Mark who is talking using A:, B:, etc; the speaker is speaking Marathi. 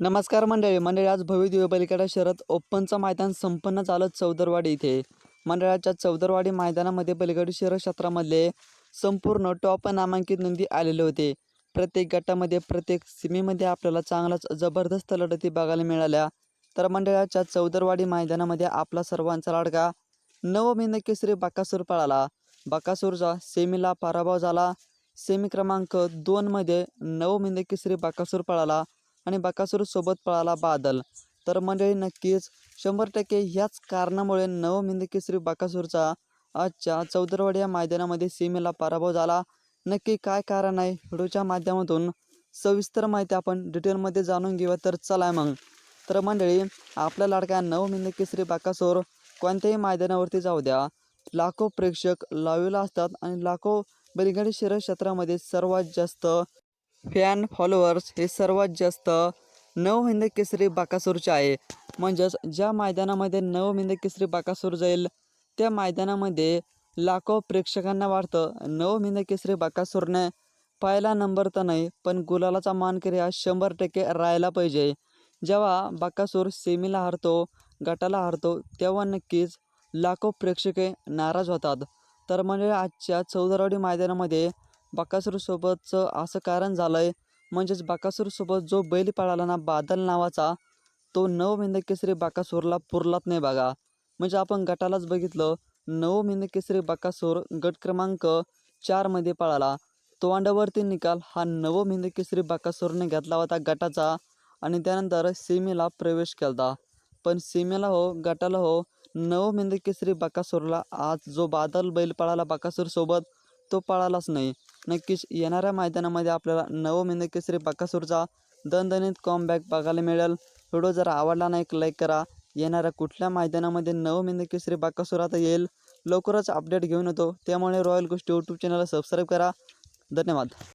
A: नमस्कार मंडळी मंडळी आज भव्यदिव्य बलिकडा शहरात ओपनचं मैदान संपन्न झालं चौदरवाडी इथे. मंडळाच्या चौदरवाडी मैदानामध्ये पलीकडे शहर क्षेत्रामधले संपूर्ण टॉप नामांकित नंदी आलेले होते. प्रत्येक गटामध्ये प्रत्येक सीमेमध्ये आपल्याला चांगलाच जबरदस्त लढती बघायला मिळाल्या. तर मंडळाच्या चौदरवाडी मैदानामध्ये आपला सर्वांचा लाडका नवमिंद केसरी बाकासूर पळाला. बाकासूरचा सेमीला पराभव झाला. सेमी क्रमांक दोनमध्ये नवमिंद केसरी बाकासूर पळाला. आणि बकासूर सोबत पळाला बादल. तर मंडळी नक्कीच शंभर टक्के ह्याच कारणामुळे नवमिंद केसरी बकासूरचा आजच्या चौदरवाडी या मैदानामध्ये सीमेला पराभव झाला. नक्की काय कारण आहे? व्हिडिओच्या माध्यमातून सविस्तर माहिती आपण डिटेलमध्ये जाणून घेऊया. तर चला मग. तर मंडळी आपल्या लाडक्या नवमिंद केसरी बाकासूर कोणत्याही मैदानावरती जाऊ द्या. लाखो प्रेक्षक लावेला असतात आणि लाखो बैलगाडी शहर क्षेत्रामध्ये सर्वात जास्त फॅन फॉलोअर्स हे सर्वात जास्त नऊ हिंद केसरी बाकासूरचे आहे. म्हणजेच ज्या मैदानामध्ये नऊ हिंद केसरी बाकासूर जाईल त्या मैदानामध्ये लाखो प्रेक्षकांना वाटतं नव हिंद केसरी बाकासूरने पहिला नंबर तर नाही पण गुलालाचा मानकरी हा शंभर टक्के राहायला पाहिजे. जेव्हा बाकासूर सेमीला हारतो गटाला हारतो तेव्हा नक्कीच लाखो प्रेक्षके नाराज होतात. तर म्हणजे आजच्या चौदरवाडी मैदानामध्ये बकासूरसोबतचं असं कारण झालं आहे म्हणजेच बकासूरसोबत जो बैल पळाला ना बादल नावाचा तो नऊ मिंदकेसरी बकासूरला पुरलात नाही बघा. म्हणजे आपण गटालाच बघितलं नऊ मिंद केसरी बकासूर गट क्रमांक चारमध्ये पळाला. तोंडावरती निकाल हा नव मिंद केसरी बकासूरने घेतला होता गटाचा आणि त्यानंतर सीमेला प्रवेश केला पण सीमेला हो गटाला हो नव मिंद केसरी बकासूरला आज जो बादल बैल पळाला बकासूरसोबत तो पळालाच नाही. नक्कीच येणाऱ्या मैदानामध्ये आपल्याला नवमिंद केसरी बकासूरचा दणदणीत कॉमबॅक बघायला मिळेल. व्हिडिओ जर आवडला नाही लाईक करा. येणाऱ्या कुठल्या मैदानामध्ये नवमिंद केसरी बकासूर आता येईल लवकरच अपडेट घेऊन येतो. त्यामुळे रॉयल गोष्टी यूट्यूब चॅनलला सबस्क्राईब करा. धन्यवाद.